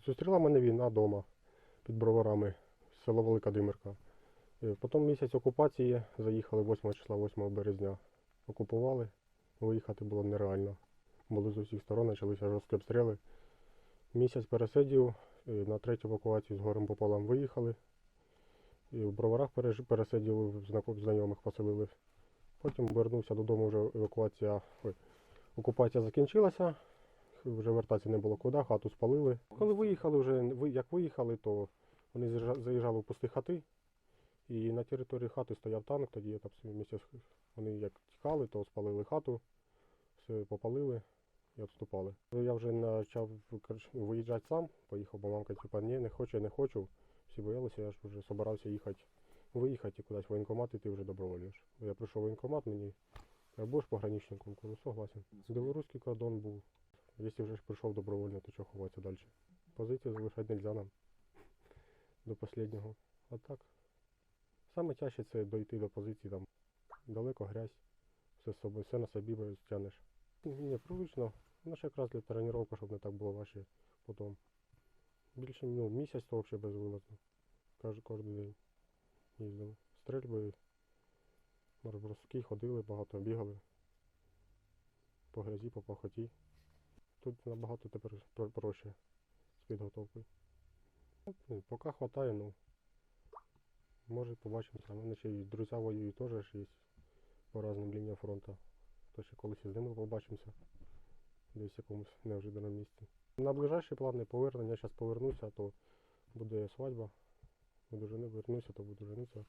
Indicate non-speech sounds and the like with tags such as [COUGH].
Зустріла мене війна вдома під броварами, село Велика Димирка. Е, Потім місяць окупації заїхали 8 числа, 8 березня. Окупували, виїхати було нереально. Були з усіх сторон, почалися жорсткі обстріли. Місяць пересидів, е, на третю евакуацію з горем пополам виїхали. І в броварах пересидів, знайомих поселили. Потім вернувся додому, вже евакуація, окупація закінчилася. Вже вертатися не було куди, хату спалили. Коли виїхали, вже як виїхали, то вони заїжджали в пусті хати. І на території хати стояв танк, тоді я там собі вони як тікали, то спалили хату, все попалили і відступали. Я вже почав виїжджати сам, поїхав, бо мамка типа, ні, не хочу, не хочу. Всі боялися, я ж вже собирався їхати, виїхати кудись в воєнкомат, і ти вже доброволюєш. Я прийшов в воєнкомат, мені «А будеш пограничником, кажу, согласен. Білоруський кордон був. Вже ж прийшов добровольно, то чого ховатися далі? Позицію залишати не можна нам [LAUGHS] до останнього. А так. Саме тяжче це дойти до позиції, там далеко грязь, все, з собою, все на собі тягнеш. Ні, привично. Ну, ще якраз для тренування, щоб не так було важче потім. Більше ну, місяць то взагалі безвилазно. Кож, кожен день їздили. Стрельби, розброски, ходили, багато бігали. По грязі, по пахоті. Набагато тепер проще з підготовкою. Ну, Поки хватає, ну. Може побачимося. У мене ще й друзі воюють теж є по різним лініям фронту. То ще колись із ними побачимося. Десь в якомусь неожиданому місці. На ближайші плани повернення. Я зараз повернуся, то буде свадьба. Буду жени, вернуся, то буду женитися.